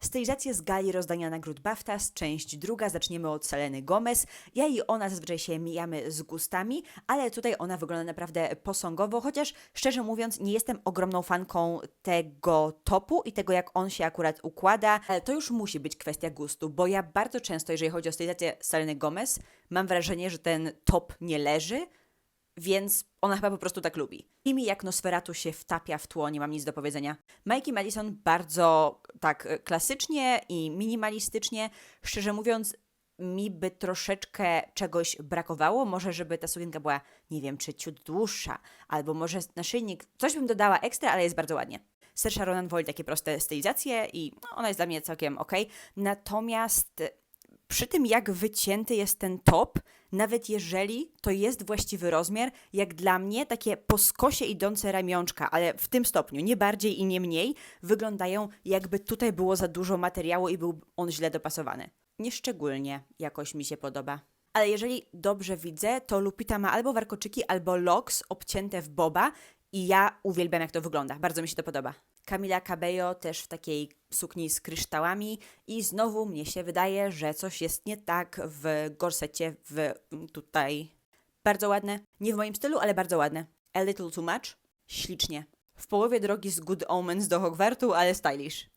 Stylizację z gali rozdania nagród BAFTAs, część druga, zaczniemy od Seleny Gomez. Ja i ona zazwyczaj się mijamy z gustami, ale tutaj ona wygląda naprawdę posągowo, chociaż szczerze mówiąc nie jestem ogromną fanką tego topu i tego jak on się akurat układa, ale to już musi być kwestia gustu, bo ja bardzo często, jeżeli chodzi o stylizację Seleny Gomez, mam wrażenie, że ten top nie leży, więc ona chyba po prostu tak lubi. I mi jak Nosferatu się wtapia w tło, nie mam nic do powiedzenia. Mikey Madison bardzo tak e, klasycznie i minimalistycznie, szczerze mówiąc, mi by troszeczkę czegoś brakowało. Może, żeby ta sukienka była, nie wiem, czy ciut dłuższa, albo może naszyjnik, coś bym dodała ekstra, ale jest bardzo ładnie. Saoirse Ronan woli takie proste stylizacje i no, ona jest dla mnie całkiem ok. Natomiast przy tym, jak wycięty jest ten top, nawet jeżeli to jest właściwy rozmiar, jak dla mnie takie po skosie idące ramionczka, ale w tym stopniu, nie bardziej i nie mniej, wyglądają jakby tutaj było za dużo materiału i był on źle dopasowany. Nieszczególnie jakoś mi się podoba. Ale jeżeli dobrze widzę, to Lupita ma albo warkoczyki, albo locks obcięte w boba i ja uwielbiam jak to wygląda. Bardzo mi się to podoba. Camila Cabello też w takiej sukni z kryształami i znowu mnie się wydaje, że coś jest nie tak w gorsecie w tutaj. Bardzo ładne. Nie w moim stylu, ale bardzo ładne. A little too much. Ślicznie. W połowie drogi z Good Omens do Hogwartu, ale stylish.